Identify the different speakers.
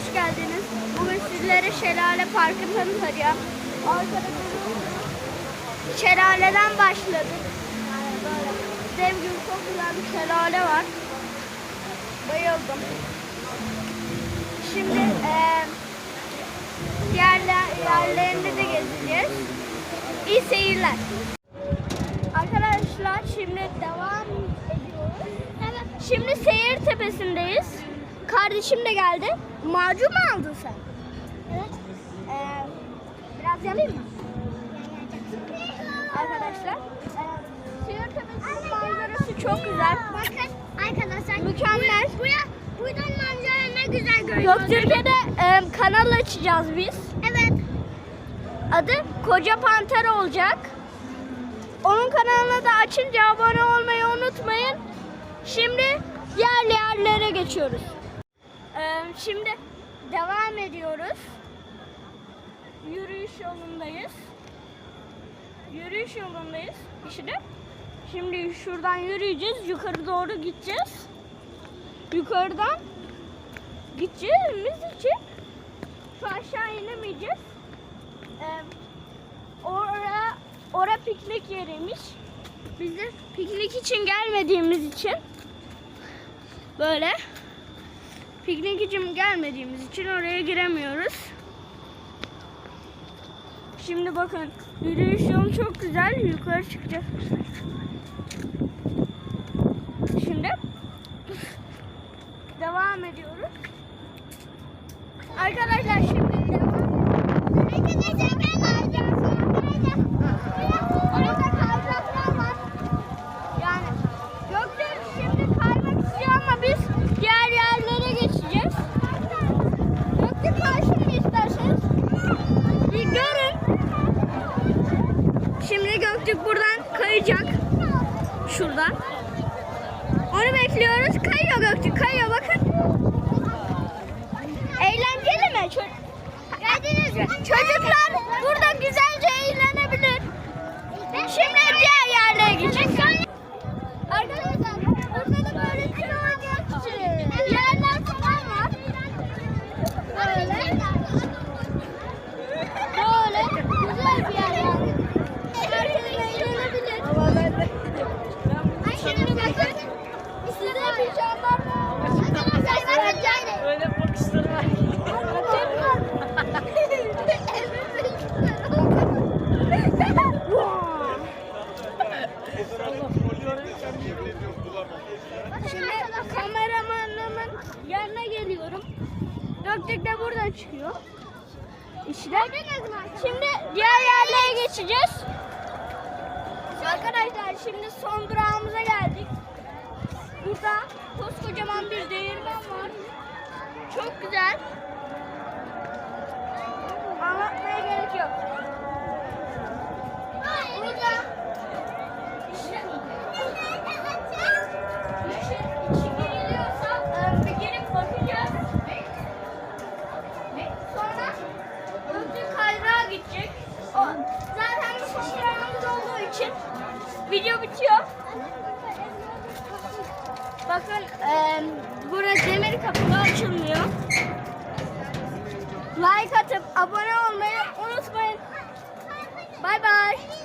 Speaker 1: hoş geldiniz. Bugün sizlere Şelale Parkı tanıtacağım. Şelaleden başladık. Dev gibi çok güzel bir şelale var. Bayıldım. Şimdi eee diğer yerlerini de gezeceğiz. İyi seyirler. Arkadaşlar şimdi devam ediyoruz. Evet. Şimdi seyir tepesindeyiz. Kardeşim de geldi. Macun mu aldın sen? Evet. Ee, biraz yalayım mı? Arkadaşlar. Seyir tepesinin manzarası çok güzel.
Speaker 2: Bakın arkadaşlar.
Speaker 1: Mükemmel.
Speaker 2: Buraya, buradan manzara ne güzel görünüyor.
Speaker 1: Göktürk'e e, kanal açacağız biz.
Speaker 2: Evet.
Speaker 1: Adı Koca Panter olacak. Onun kanalına da açınca abone olmayı unutmayın. Şimdi diğer yerlere geçiyoruz. Ee, şimdi devam ediyoruz. Yürüyüş yolundayız. Yürüyüş yolundayız. İşte şimdi şuradan yürüyeceğiz. Yukarı doğru gideceğiz. Yukarıdan gideceğimiz için şu aşağı inemeyeceğiz. Ee, oraya ora piknik yeriymiş. Biz de piknik için gelmediğimiz için böyle piknik için gelmediğimiz için oraya giremiyoruz. Şimdi bakın yürüyüş yolu çok güzel. Yukarı çıkacağız. Şimdi devam ediyoruz. Arkadaşlar şimdi devam
Speaker 2: ben alacağım.
Speaker 1: Orada kaydıraklar var. Yani Gökdelen şimdi kaymak istiyor ama biz diğer yerlere geçeceğiz. Gökdelen kaysın mı isterseniz? Bir görün. Göktürk buradan kayacak. Şuradan. Onu bekliyoruz. Kayıyor Göktürk. Kayıyor bakın. Eğlenceli mi? Ço-? Çocuklar burada güzelce eğlenebilir. Şimdi diğer yerlere gideceğiz. Arkadaşlar burada da böyle tür oynayak için yerler falan var. Böyle. Böyle güzel bir yer yani. Herkes eğlenebilir. Şimdi bakın size pijamalar
Speaker 2: Arkadaşlar bakın.
Speaker 3: Öyle bakışları var.
Speaker 1: Şimdi kameramanımın yanına geliyorum. Göktürk de buradan çıkıyor. İşte. Şimdi diğer yerlere geçeceğiz. Arkadaşlar şimdi son durağımıza geldik. Burada koskocaman bir değirmen var. Çok güzel. Video bitiyor. Bakın e, burada demir kapılar açılmıyor. Like atıp abone olmayı unutmayın. Bay bay.